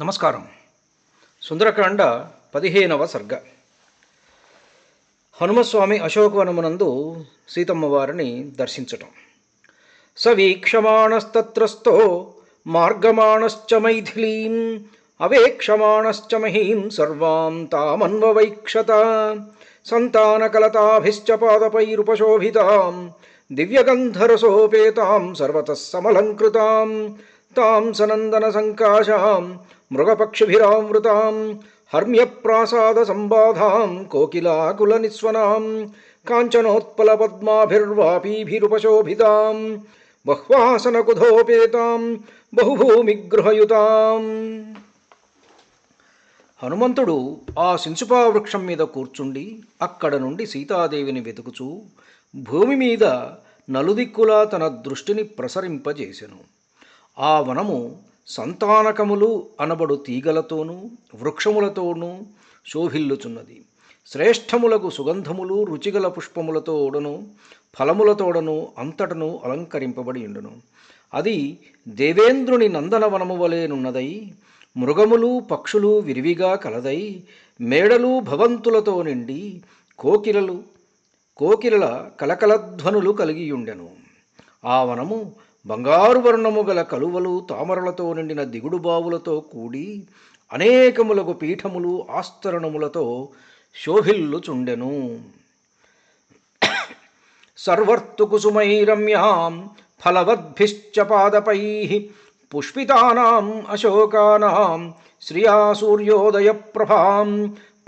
నమస్కారం. సుందరకాండ పదిహేనవ సర్గ. హనుమస్వామి అశోకవనమునందు సీతమ్మ వారిని దర్శించటం. సవీక్షమాణస్తత్రస్థో మార్గమాణశ్చ మైథిలీం అవేక్షమాణశ్చ మహీం సర్వాం తామన్వవైక్షత సంతానకలతాభిశ్చ పాదపైరుపశోభితాం దివ్యగంధరసోపేతాం సర్వతः సమలంకృతాం తాం సనందన సంకాశాం మృగపక్షిభిరామృతాం హర్మ్యప్రాసాద సంబాధాం కోకిలాకుల నిస్వనాం కాంచనోత్పలపద్మాభిర్వాపీభిరుపశోభితాం బహ్వాసనకుధోపేతాం బహుభూమిగృహయుతాం. హనుమంతుడు ఆ సించుపా వృక్షం మీద కూర్చుండి అక్కడ నుండి సీతాదేవిని వెతుకుచూ భూమి మీద నలుదిక్కులా తన దృష్టిని ప్రసరింపజేసెను. ఆ వనము సంతానకములు అనబడు తీగలతోనూ వృక్షములతోనూ శోభిల్లుచున్నది. శ్రేష్టములకు సుగంధములు రుచిగల పుష్పములతోడను ఫలములతోడను అంతటను అలంకరింపబడి ఉండును. అది దేవేంద్రుని నందనవనము వలెనున్నదై మృగములు పక్షులు విరివిగా కలదై మేడలు భవంతులతో నిండి కోకిలలు కోకిలల కలకలధ్వనులు కలిగియుండెను ఆ వనము బంగారు వర్ణము గల కలువలు తామరలతో నిండిన దిగుడు బావులతో కూడి అనేకములకు పీఠములు ఆస్తరణములతో శోభిల్లుచుండెను. సర్వర్తుకుసుమై రమ్యాం ఫలవద్భిశ్చ పాదపై పుష్పితానాం అశోకానాం శ్రియా సూర్యోదయ ప్రభాం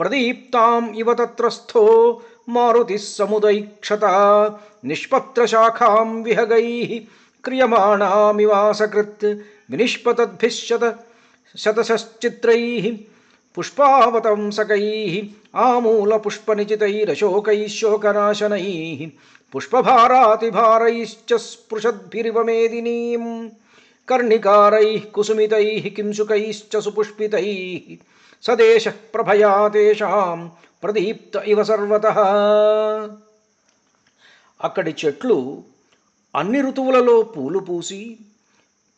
ప్రదీప్తాం ఇవ తత్రస్థో మారుతి సముదైక్షత నిష్పత్రశాఖాం విహగై క్రియమాణామివాసకృత్ వినిష్పతద్భిశ్శత శతశ్చిత్రై పుష్పావతంసకై ఆమూలపుష్పనిచితైరశోకై శోకనాశనై పుష్పభారాతిభారైశ్చ స్పృశద్భిరివ మేదినీం కర్ణికారై కుసుమితై కింసుకైశ్చ సుపుష్పితై సదేశ ప్రభయా తేషాం ప్రదీప్త ఇవ సర్వతః అక్కడి చెట్లు అన్ని ఋతువులలో పూలు పూసి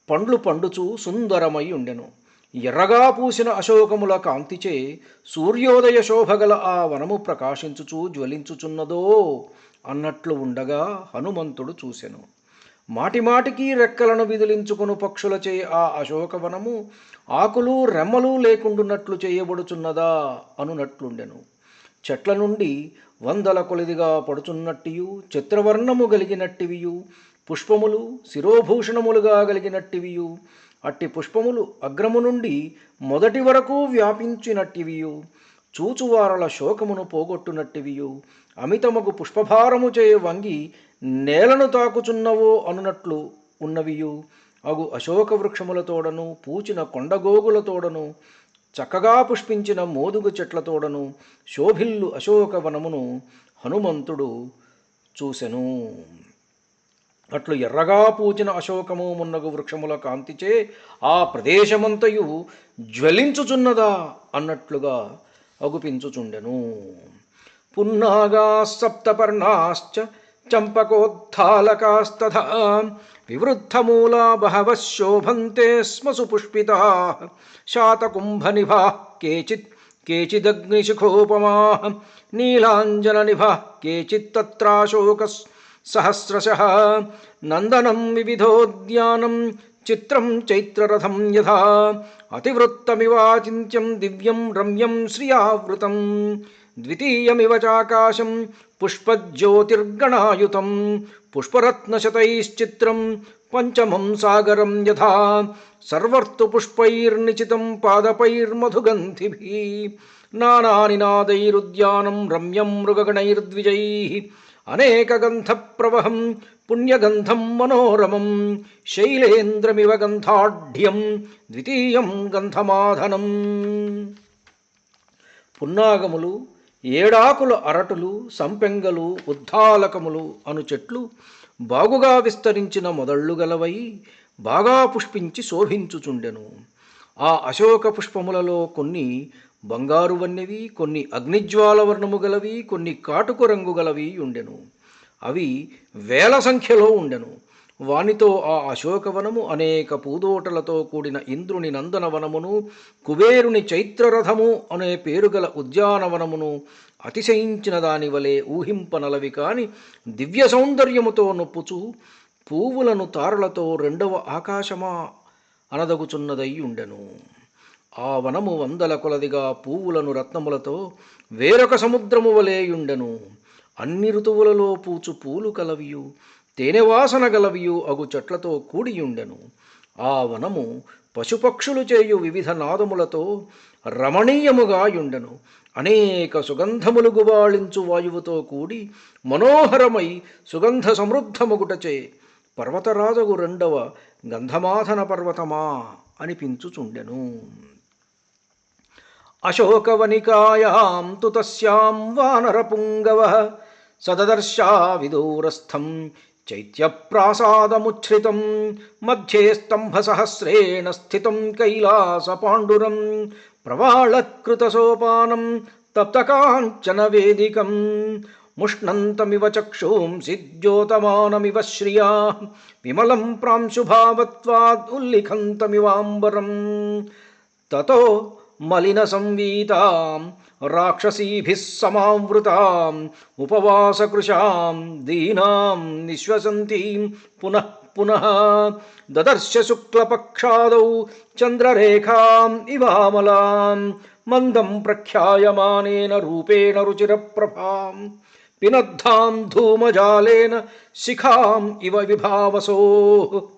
పండ్లు పండుచు సుందరమై ఉండెను. ఎర్రగా పూసిన అశోకముల కాంతిచే సూర్యోదయ శోభగల ఆ వనము ప్రకాశించుచు జ్వలించుచున్నదో అన్నట్లు ఉండగా హనుమంతుడు చూసెను. మాటిమాటికి రెక్కలను విదిలించుకుని పక్షులచే ఆ అశోకవనము ఆకులు రెమ్మలు లేకుండున్నట్లు చేయబడుచున్నదా అనునట్లుండెను. చెట్ల నుండి వందల కొలిదిగా పడుచున్నట్టియు చిత్రవర్ణము కలిగినట్టివియు పుష్పములు శిరోభూషణములుగా కలిగినట్టివియు అట్టి పుష్పములు అగ్రము నుండి మొదటి వరకు వ్యాపించినట్టివియు చూచువారల శోకమును పోగొట్టునట్టివియు అమితముకు పుష్పభారము చే వంగి నేలను తాకుచున్నవో అనునట్లు ఉన్నవియు. అగు అశోక వృక్షములతోడను పూచిన కొండగోగులతోడను చక్కగా పుష్పించిన మోదుగు చెట్లతోడను శోభిల్లు అశోకవనమును హనుమంతుడు చూసెను. అట్లు ఎర్రగా పూచిన అశోకము మున్నగు వృక్షముల కాంతిచే ఆ ప్రదేశమంతయు జ్వలించుచున్నదా అన్నట్లుగా అగుపించుచుండెను. పున్నాగా సప్తపర్ణాశ్చ चम्पकोत्थालकास्तथा विवृद्धमूला बहवः शोभन्ते स्म सुपुष्पिताः। शातकुम्भनिभाः केचित् केचिदग्निशिखोपमाः। नीलाञ्जननिभः केचित्तत्राशोकसहस्रशः नन्दनं विविधोद्यानं चित्रं चैत्ररथं यथा। अतिवृत्तमिवाचिन्त्यं दिव्यं रम्यं श्रियावृतं। द्वितीयमिव चाकाशं పుష్పజ్యోతిర్గణాయుతం పుష్పరత్నశతైశ్చిత్రం పంచమం సాగరం యథా సర్వర్తు పుష్పైర్నిచితం పాదపైర్మధుగంధిభి నానానినాదైరుద్యానం రమ్యం మృగగణైర్ద్విజైः అనేకగంధప్రవహం పుణ్యగంధం మనోరమం శైలేంద్రమివ గంధాఢ్యం ద్వితీయం గంధమాధనం. పున్నాగములు ఏడాకుల అరటులు సంపెంగలు ఉద్దాలకములు అను చెట్లు బాగుగా విస్తరించిన మొదళ్ళు గలవై బాగా పుష్పించి శోభించుచుండెను. ఆ అశోక పుష్పములలో కొన్ని బంగారు వన్నెవి కొన్ని అగ్నిజ్వాల వర్ణము గలవి కొన్ని కాటుకు రంగు గలవి ఉండెను. అవి వేల సంఖ్యలో ఉండెను. వానితో ఆ అశోకవనము అనేక పూదోటలతో కూడిన ఇంద్రుని నందనవనమును కుబేరుని చైత్రరథము అనే పేరుగల ఉద్యానవనమును అతిశయించిన దాని వలె ఊహింపనలవి కాని దివ్య సౌందర్యముతో నొప్పుచు పువ్వులను తారలతో రెండవ ఆకాశమా అనదగుచున్నదై ఉండెను. ఆ వనము వందల కొలదిగా పువ్వులను రత్నములతో వేరొక సముద్రము వలేయుండెను అన్ని ఋతువులలో పూచు పూలు కలవియు. తేనెవాసన గలవియు అగు చెట్లతో కూడియుండెను. ఆ వనము పశుపక్షులు చేయు వివిధ నాదములతో రమణీయముగా యుండెను అనేక సుగంధములు గుబాళించు వాయువుతో కూడి మనోహరమై సుగంధ సమృద్ధముగుటచే పర్వతరాజగు రెండవ గంధమాధన పర్వతమా అనిపించుచుండెను అశోకవనికాయాం తు తస్యాం వానరపుంగవ సదదర్శా విదూరస్థం चैत्यप्रासादमुच्छ्रितम् मध्ये स्तम्भसहस्रेण स्थितम् कैलासपाण्डुरम् प्रवालकृतसोपानम् तप्तकाञ्चन वेदिकम् मुष्णन्तमिव चक्षूंसि द्योतमानमिव श्रिया विमलम् प्रांशुभावत्वादुल्लिखन्तमिवाम्बरम् ततो मलिनसंवीताम् राक्षसीभिः समावृताम्, उपवासकृशाम्, दीनाम्, निःश्वसन्तीम्, पुनः पुनः ददर्श शुक्लपक्षादौ, चन्द्ररेखाम्, इवामलाम्, मन्दम् प्रख्यायमानेन रूपेण रुचिरप्रभाम्, पिनद्धाम् धूमजालेन शिखाम् इव विभावसोः।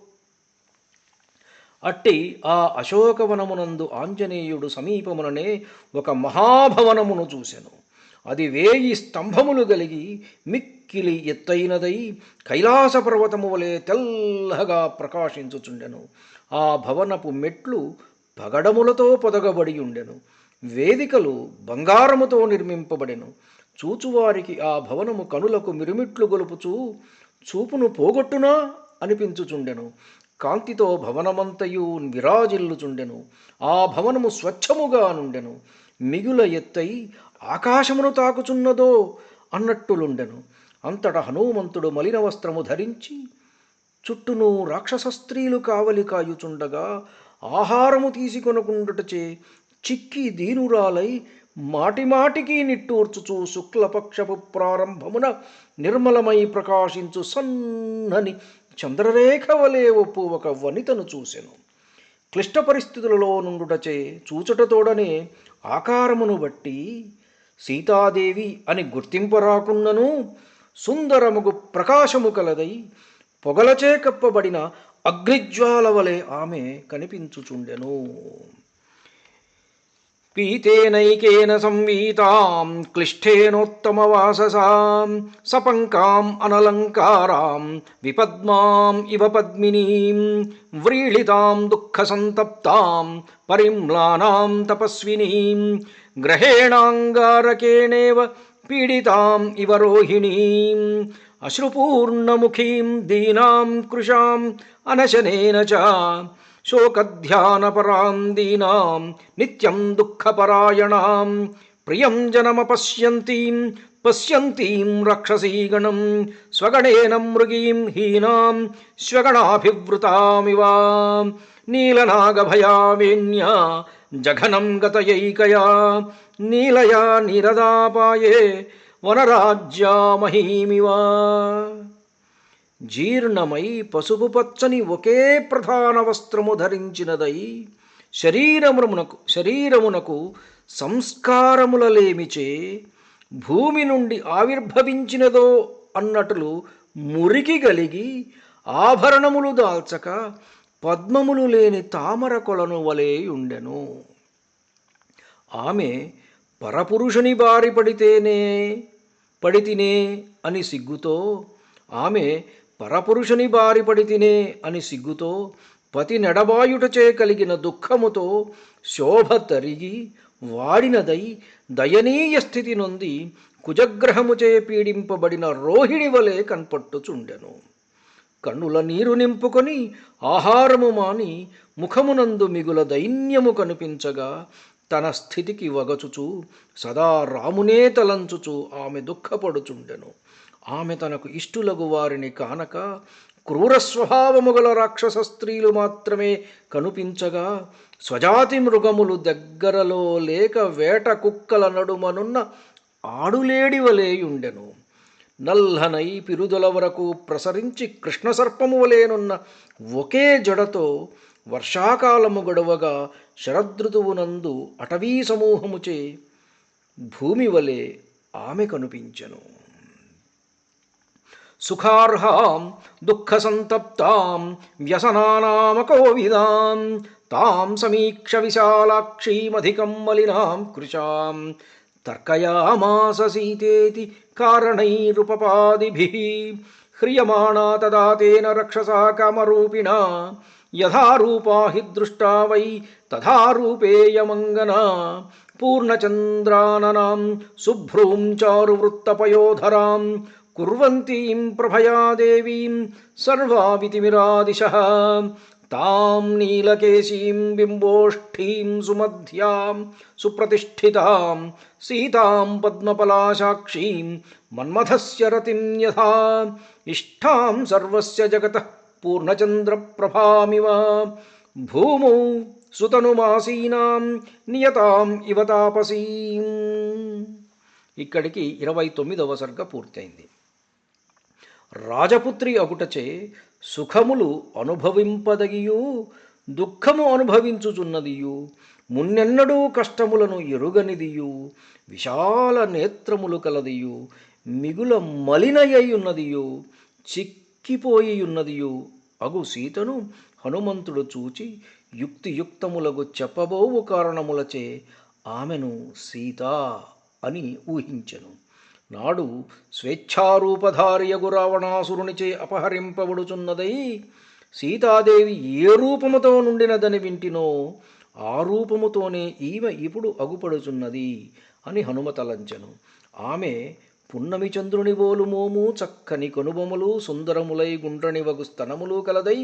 అట్టి ఆ అశోకవనమునందు ఆంజనేయుడు సమీపముననే ఒక మహాభవనమును చూసెను. అది వేయి స్తంభములు కలిగి మిక్కిలి ఎత్తైనదై కైలాస పర్వతము వలె తెల్లగా ప్రకాశించుచుండెను. ఆ భవనపు మెట్లు పగడములతో పొదగబడి ఉండెను. వేదికలు బంగారముతో నిర్మింపబడెను. చూచువారికి ఆ భవనము కనులకు మిరుమిట్లు గొలుపుచూ చూపును పోగొట్టునా అనిపించుచుండెను. కాంతితో భవనమంతయు విరాజిల్లుచుండెను. ఆ భవనము స్వచ్ఛముగా నుండెను. మిగుల ఎత్తై ఆకాశమును తాకుచున్నదో అన్నట్టులుండెను. అంతట హనుమంతుడు మలిన వస్త్రము ధరించి చుట్టూను రాక్షస స్త్రీలు కావలి కాయుచుండగా ఆహారము తీసుకొనుకుండుటచే చిక్కి దీనురాలై మాటిమాటికి నిట్టూర్చుచు శుక్లపక్షపు ప్రారంభమున నిర్మలమై ప్రకాశించు సన్నని చంద్రరేఖ వలె ఒప్పు ఒక వనితను చూసెను. క్లిష్ట పరిస్థితులలో నుండుటచే చూచుటతోడనే ఆకారమును బట్టి సీతాదేవి అని గుర్తింపు రాకున్నను సుందరముగు ప్రకాశము కలదై పొగలచే కప్పబడిన అగ్నిజ్వాల వలె ఆమె కనిపించుచుండెను. पीतेनैकेन संवीतां क्लिष्टेनोत्तमवाससां सपङ्काम् अनलङ्कारां विपद्माम् इव पद्मिनीं व्रीडितां दुःखसन्तप्तां, परिम्लानां तपस्विनीं, ग्रहेणाङ्गारकेणेव पीडिताम् इव रोहिणीम् अश्रुपूर्णमुखीं, दीनां कृशाम् अनशनेन च శోకధ్యానపరాం దీనాం నిత్యం దుఃఖపరాయణాం. ప్రియం జనమపశ్యంతీం పశ్యంతీం రక్షసీగణం స్వగణేన మృగీం హీనాం స్వగణాభివృతామివా. నీలనాగభయావేణ్యా జఘనం గతయైకయా. నీలయా నిరదాపాయే వనరాజ్యామహీమివా. జీర్ణమై పసుపు పచ్చని ఒకే ప్రధాన వస్త్రము ధరించినదై శరీరమునకు శరీరమునకు సంస్కారములలేమిచే భూమి నుండి ఆవిర్భవించినదో అన్నట్లు మురికి గలిగి ఆభరణములు దాల్చక పద్మములు లేని తామర కొలను వలె ఉండెను ఆమె పరపురుషుని బారి పడితేనే పడితినే అని సిగ్గుతో ఆమె పరపురుషుని బారి పడితినే అని సిగ్గుతో పతి నెడబాయుటచే కలిగిన దుఃఖముతో శోభ తరిగి వాడినదై దయనీయ స్థితి నొంది కుజగ్రహముచే పీడింపబడిన రోహిణి వలె కన్పట్టుచుండెను. కన్నుల నీరు నింపుకొని ఆహారము మాని ముఖమునందు మిగుల దైన్యము కనిపించగా తన స్థితికి వగచుచు సదా రామునే తలంచుచు ఆమె దుఃఖపడుచుండెను. ఆమె తనకు ఇష్టులగు వారిని కానక క్రూర స్వభావము గల రాక్షస స్త్రీలు మాత్రమే కనిపించగా స్వజాతి మృగములు దగ్గరలో లేక వేట కుక్కల నడుమనున్న ఆడులేడి వలేయుండెను నల్లనై పిరుదల వరకు ప్రసరించి కృష్ణసర్పము వలేనున్న ఒకే జడతో వర్షాకాలము గడవగా శరదృతువునందు అటవీ సమూహముచే భూమి వలె ఆమె కనిపించెను. सुखार्हां सुखार्हाम् दुःखसन्तप्ताम् व्यसनानामकोविदाम् ताम् समीक्षविशालाक्षीमधिकम् मलिनाम् कृशाम् तर्कयामाससीतेति कारणैरुपपादिभिः ह्रियमाणा तदा तेन रक्षसा कामरूपिणा यथा रूपा हि दृष्टा वै तथा रूपेयमङ्गना पूर्णचन्द्राननां शुभ्रूं चारुवृत्तपयोधरां కుర్వంతీం ప్రభయా దేవీం సర్వావితిమిరాదిశः తాం నీలకేశీం బింబోష్ఠీం సుమధ్యాం సుప్రతిష్ఠితాం సీతాం పద్మపలాశాక్షీం మన్మథస్య రతిం యథా ఇష్టాం సర్వస్య జగతః పూర్ణచంద్రప్రభామివ భూమౌ సుతనుమాసీనాం నియతాం ఇవ తాపసీం ఇక్కడికి ఇరవై తొమ్మిదవ సర్గ పూర్తయింది. రాజపుత్రి అగుటచే సుఖములు అనుభవింపదగియు దుఃఖము అనుభవించుచున్నదియు మున్నెన్నడూ కష్టములను ఎరుగనిదియు విశాల నేత్రములు కలదియు మిగుల మలినయ్యున్నదియు చిక్కిపోయియున్నదియు. అగు సీతను హనుమంతుడు చూచి యుక్తియుక్తములకు చెప్పబోవు కారణములచే ఆమెను సీత అని ఊహించెను. నాడు స్వేచ్ఛారూపధారియగు రావణాసురునిచే అపహరింపబడుచున్నదై సీతాదేవి ఏ రూపముతో నుండినదని వింటినో ఆ రూపముతోనే ఈమె ఇప్పుడు అగుపడుచున్నది అని హనుమతలంచెను ఆమె పున్నమి చంద్రుని బోలు మోము చక్కని కనుబొమలు సుందరములై గుండ్రని వగు స్తనములు కలదై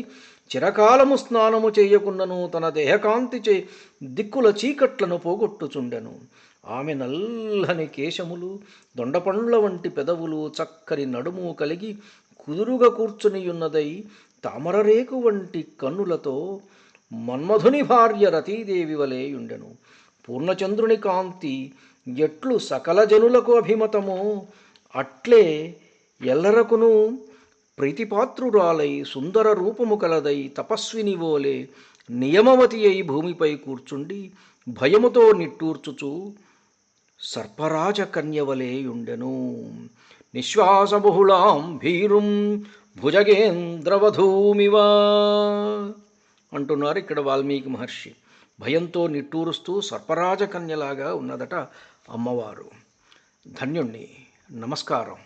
చిరకాలము స్నానము చేయకుండాను తన దేహకాంతిచే దిక్కుల చీకట్లను పోగొట్టుచుండెను. ఆమె నల్లని కేశములు దొండపండ్ల వంటి పెదవులు చక్కని నడుము కలిగి కుదురుగా కూర్చునియున్నదై తామరరేకు వంటి కన్నులతో మన్మధుని భార్య రతీదేవి వలె ఉండెను పూర్ణచంద్రుని కాంతి ఎట్లు సకల జనులకు అభిమతమో అట్లే ఎల్లరకును ప్రీతిపాత్రురాలై సుందర రూపము కలదై తపస్విని వోలే నియమవతి అయి భూమిపై కూర్చుండి భయముతో నిట్టూర్చుచూ సర్పరాజ కన్యవలేయుండెను నిశ్వాసబహుళాం భీరుం భుజగేంద్రవధూమివా. అంటున్నారు ఇక్కడ వాల్మీకి మహర్షి. భయంతో నిట్టూరుస్తూ సర్పరాజ కన్యలాగా ఉన్నదట అమ్మవారు. ధన్యుణ్ణి. నమస్కారం.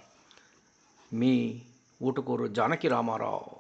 మీ ఊటుకూరు జానకి రామారావు.